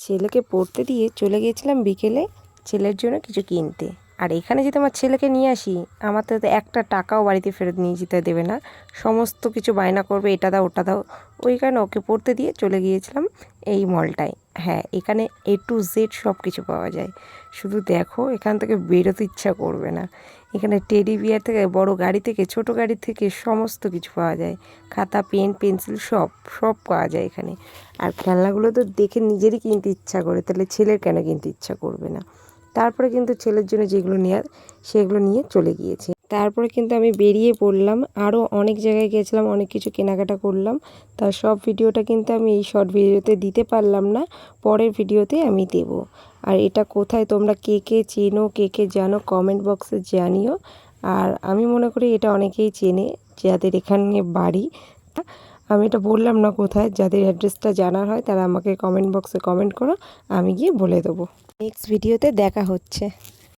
ছেলেকে পড়তে দিয়ে চলে গিয়েছিলাম বিকেলে ছেলের জন্য কিছু কিনতে। আর এখানে যদি আমার ছেলেকে নিয়ে আসি, আমার তো একটা টাকাও বাড়িতে ফেরত নিয়ে যেতে দেবে না। সমস্ত কিছু বায়না করবে, এটা দাও, ওটা দাও। ওই কারণে ওকে পড়তে দিয়ে চলে গিয়েছিলাম এই মলটায় হ্যাঁ এখানে এ টু জেড সব কিছু পাওয়া যায়। শুধু দেখো, এখান থেকে বেরোতে ইচ্ছা করবে না। এখানে টেডি বিয়ার থেকে, বড় গাড়ি থেকে, ছোট গাড়ি থেকে সমস্ত কিছু পাওয়া যায়। খাতা পেন পেন্সিল সব সব পাওয়া যায় এখানে। আর খেলনাগুলো তো দেখে নিজেরই কিনতে ইচ্ছা করে, তাহলে ছেলের কেন কিনতে ইচ্ছা করবে না? তারপরে কিন্তু ছেলের জন্য যেগুলো নেওয়ার সেগুলো নিয়ে চলে গিয়েছে। তারপরে কিন্তু আমি বেরিয়ে পড়লাম। আরও অনেক জায়গায় গেছিলাম, অনেক কিছু কেনাকাটা করলাম। তার সব ভিডিওটা কিন্তু আমি এই শর্ট ভিডিওতে দিতে পারলাম না, পরের ভিডিওতে আমি দেব। আর এটা কোথায়, তোমরা কে কে চেনো, কে কে জানো কমেন্ট বক্সে জানিও। আর আমি মনে করি এটা অনেকেই চেনে, যাদের এখানে বাড়ি। আমি এটা বললাম না কোথায়, যাদের অ্যাড্রেসটা জানার হয়, তারা আমাকে কমেন্ট বক্সে কমেন্ট করো, আমি গিয়ে বলে দেবো। নেক্সট ভিডিওতে দেখা হচ্ছে।